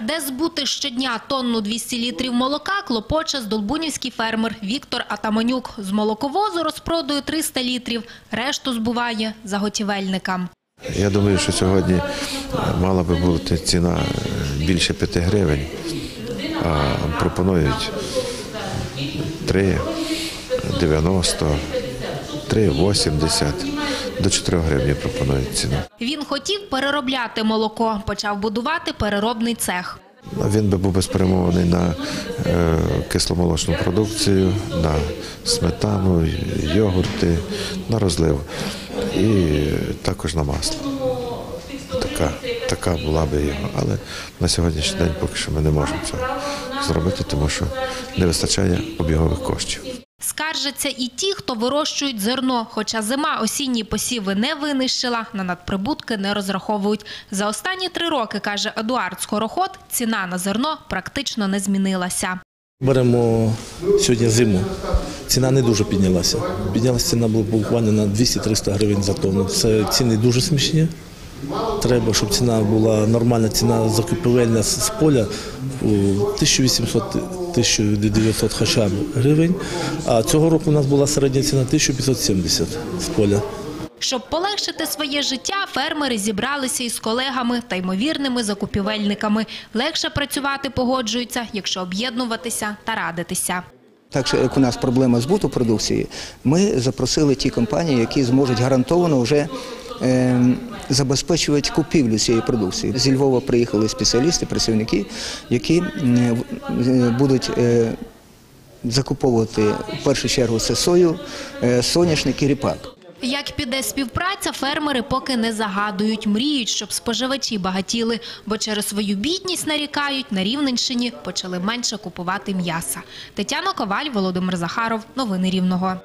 Де збути щодня тонну 200 літрів молока, клопоче здолбунівський фермер Віктор Атаманюк. З молоковозу розпродує 300 літрів, решту збуває заготівельникам. Я думаю, що сьогодні мала би бути ціна більше 5 гривень, а пропонують 3,90, 3,80, до 4 гривень пропонують ціну. Він хотів переробляти молоко, почав будувати переробний цех. Він би був би спрямований на е, кисломолочну продукцію, на сметану, йогурти, на розлив і також на масло. Така, така була би його. Але на сьогоднішній день поки що ми не можемо це зробити, тому що не вистачає обігових коштів. Скаржаться і ті, хто вирощують зерно. Хоча зима осінні посіви не винищила, на надприбутки не розраховують. За останні три роки, каже Едуард Скороход, ціна на зерно практично не змінилася. Беремо сьогодні зиму. Ціна не дуже піднялася. Піднялася ціна буквально на 200-300 гривень за тонну. Це ціни дуже смішні. Треба, щоб ціна була нормальна ціна закупівельна з поля 1800 1900 хоча б гривень. А цього року у нас була середня ціна 1570 з поля. Щоб полегшити своє життя, фермери зібралися із колегами та ймовірними закупівельниками. Легше працювати погоджуються, якщо об'єднуватися та радитися. Так, що як у нас проблема збуту продукції, ми запросили ті компанії, які зможуть гарантовано вже забезпечувати купівлю цієї продукції. Зі Львова приїхали спеціалісти, працівники, які е, будуть е, закуповувати в першу чергу це сою, е, соняшник і ріпак. Як піде співпраця, фермери поки не загадують, мріють, щоб споживачі багатіли, бо через свою бідність нарікають на Рівненщині почали менше купувати м'яса. Тетяна Коваль, Володимир Захаров. Новини Рівного.